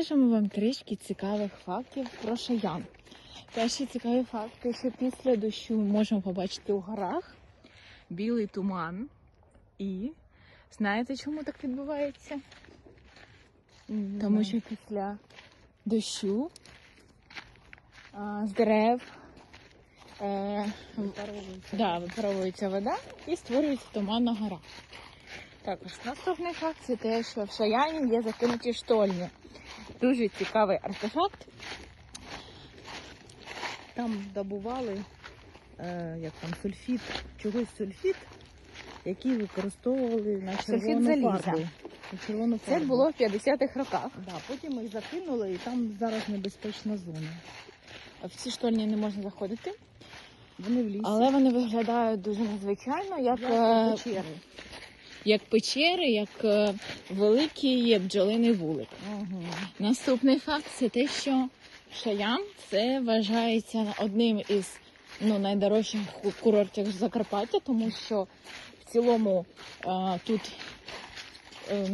розкажемо вам трішки цікавих фактів про шаян. Перші цікаві факти, що після дощу можемо побачити у горах білий туман. І знаєте, чому так відбувається? Тому що після дощу а, з дерев е, да, випаровується вода і створюється туман на горах. Також наступний факт це те, що в Шаяні є закинуті штольні. Дуже цікавий артефакт. Там добували е, як там сульфід, чогось сульфід, який використовували на червону заліза. фарбу. На червону Це фарбу. було в 50-х роках. Да, потім їх закинули і там зараз небезпечна зона. В ці штольні не можна заходити, Вони в лісі. але вони виглядають дуже незвичайно, як, Як е, печери. Як печери, як е, великий бджолиний вулик. Ага. Наступний факт це те, що Шаян це вважається одним із ну, найдорожчих курортів Закарпаття, тому що в цілому е, тут е,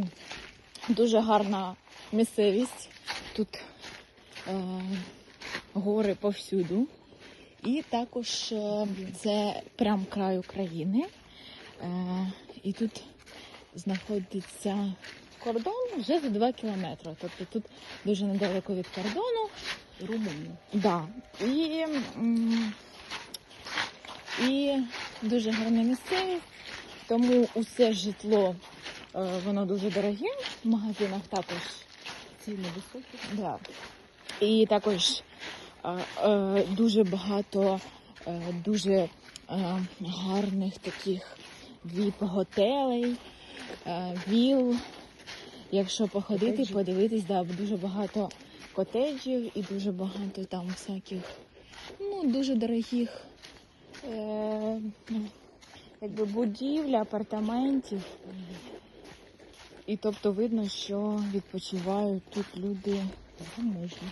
дуже гарна місцевість, тут е, гори повсюду. І також е, це прям край України. Е, і тут знаходиться кордон вже за 2 кілометри. Тобто тут дуже недалеко від кордону. Румунія. Да. І, і дуже гарна місцевість, тому усе житло е, воно дуже дороге. В магазинах також. Ціни високі. Да. І також е, дуже багато дуже гарних таких віп-готелей, е, віл. Якщо походити, Котеджів. подивитись, да, дуже багато котеджів і дуже багато там всяких, ну, дуже дорогих е, ну, якби будівель, апартаментів. І тобто видно, що відпочивають тут люди Заможні.